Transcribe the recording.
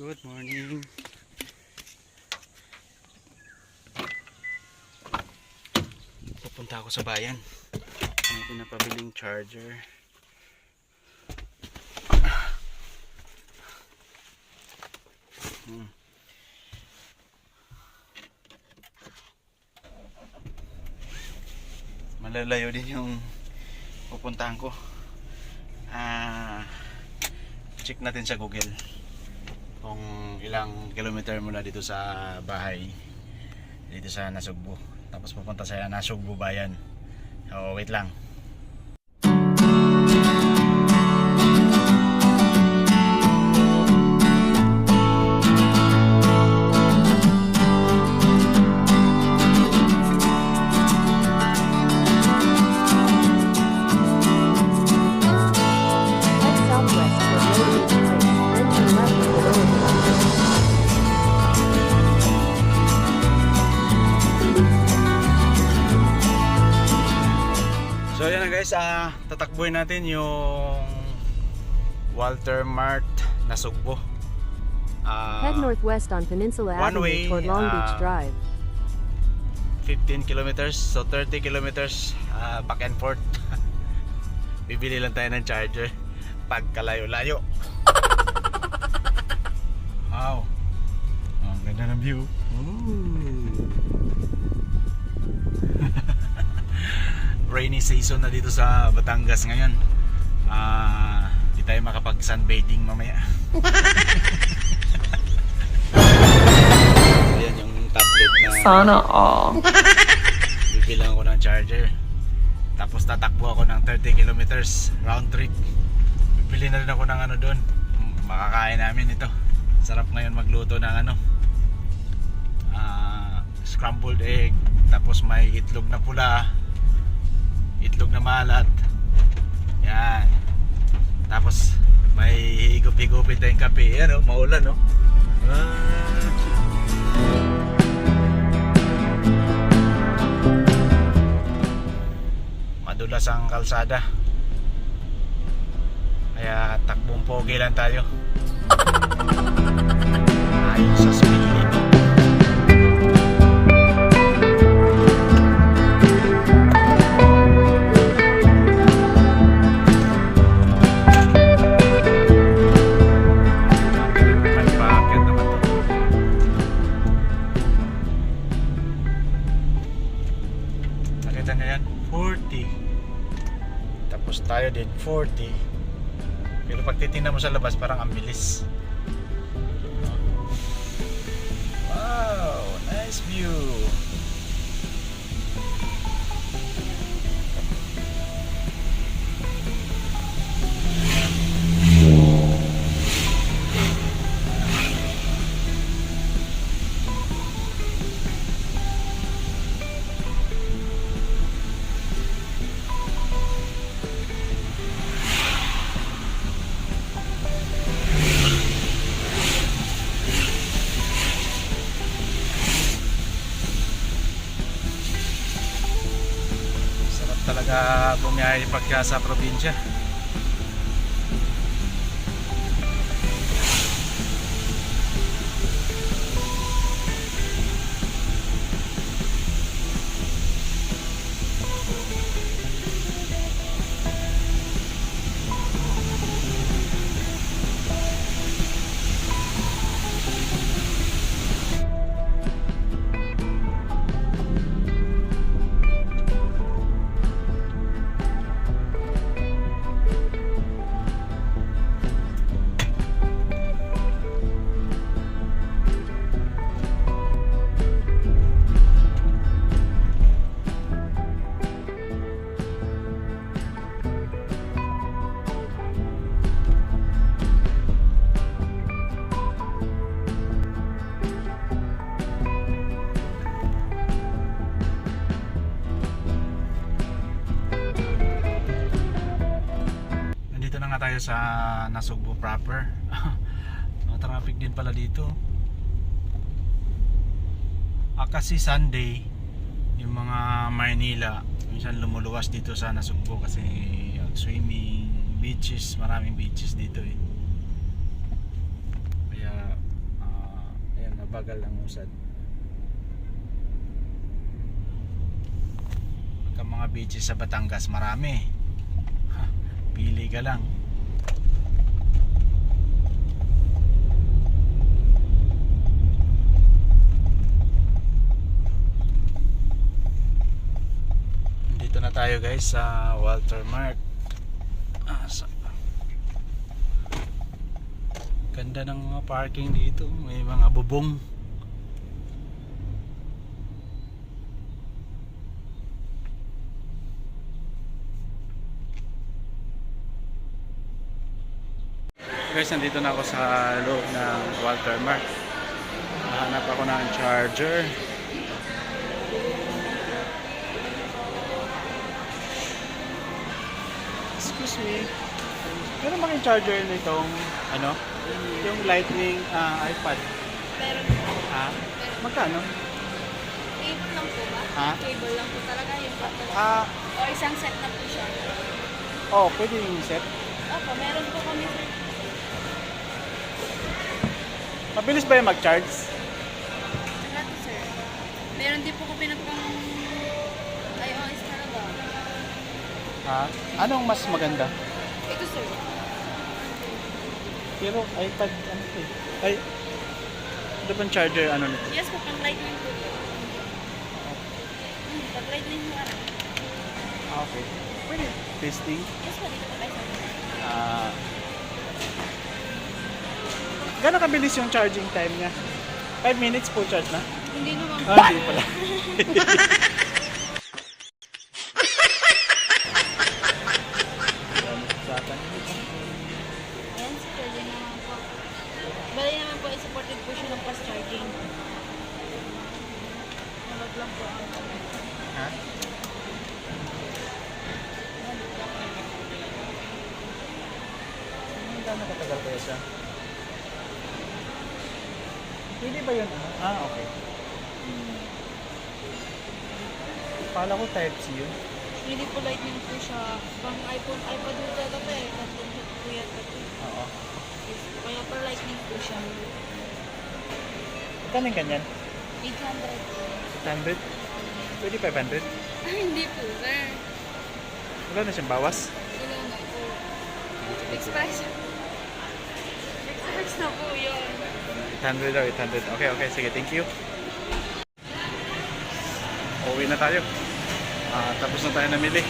Good morning. Pupunta ako sa bayan. May pinapabiling charger. Hmm. Malalayo din yung pupuntahan ko. Ah, check natin sa Google kung ilang kilometer mula dito sa bahay dito sa Nasugbu. Tapos pupunta sa Nasugbu bayan. So wait lang so yan na guys ah tatakbuhin natin yung Walter Mart Nasugbu Ah, Head northwest on Peninsula one Avenue way, toward Long Beach uh, Drive. 15 kilometers so 30 kilometers ah, back and forth. Bibili lang tayo ng charger pagkalayo-layo wow. Oh, ang ganda ng view rainy season na dito sa Batangas ngayon. Ah di tayo makapag sunbathing mamaya. Ayan yung tablet na Sana all. bibilang ako ng charger. Tapos tatakbo ako ng 30 kilometers round trip. Bibili na rin ako ng ano doon makakain namin ito. Sarap ngayon magluto ng ano. Ah, scrambled egg tapos may itlog na pula itlog na malat. Yan. Tapos may higop-higupin tayong kape. Yan o maulan no ah. madulas ang kalsada. Kaya takbong pogi lang tayo tayo din 40. Pero pag titingnan mo sa labas parang ang bilis. Wow! Nice view! Bumiyahe pagka sa probinsya. Sa Nasugbu proper. Traffic din pala dito. Ah, kasi Sunday, yung mga Maynila, minsan lumuluwas dito sa Nasugbu kasi uh, swimming, beaches, maraming beaches dito eh. Kaya mabagal ang usad. Pagka mga beaches sa Batangas, marami. Pili ka lang. Dito tayo guys sa Walter Mart. Ah, sa Ganda ng mga parking dito. May mga bubong. Guys, nandito na ako sa loob ng Walter Mart. Nahanap ako ng charger. Excuse me. Meron ba kayong charger nitong ano? Yung lightning ah, iPad. Meron Ha? Magkano? cable lang po ba? Ha? Cable lang po talaga yung button. Ah, o isang set na po siya. oh, pwede yung set. Opo, meron po kami sir. Mabilis ba yung mag-charge? Wala to sir. Meron din po kami ng pang Ha? Anong mas maganda? Ito sir. Pero iPad, ano to eh? Ay, ito pang charger, ano nito? Yes po, pang lightning po. Hmm, pag lightning mo ano. Ah, okay. Pwede. Testing. Yes po, dito po tayo sa Ah. Gano'ng kabilis yung charging time niya? 5 minutes full charge na? Hindi naman po. Ah, hindi pala. ng fast charging. Nalog lang po. Ha? Hindi na nakatagal kaya siya. Pwede ba yun? Ah, okay. Kala ko type C yun. Hindi po lightning po siya. Pang iPhone, iPad po talaga eh. Katulad po yan. Oo. Kaya per lightning po siya. Magkano yung ganyan? 800 po. 800? Pwede 500? Ay, hindi po, sir. Wala na siyang bawas? Sino na po? Fixed price. Fixed price na po yun. 800 daw, 800. Okay, okay. Sige, thank you. Uwi na tayo. Ah, tapos na tayo namili.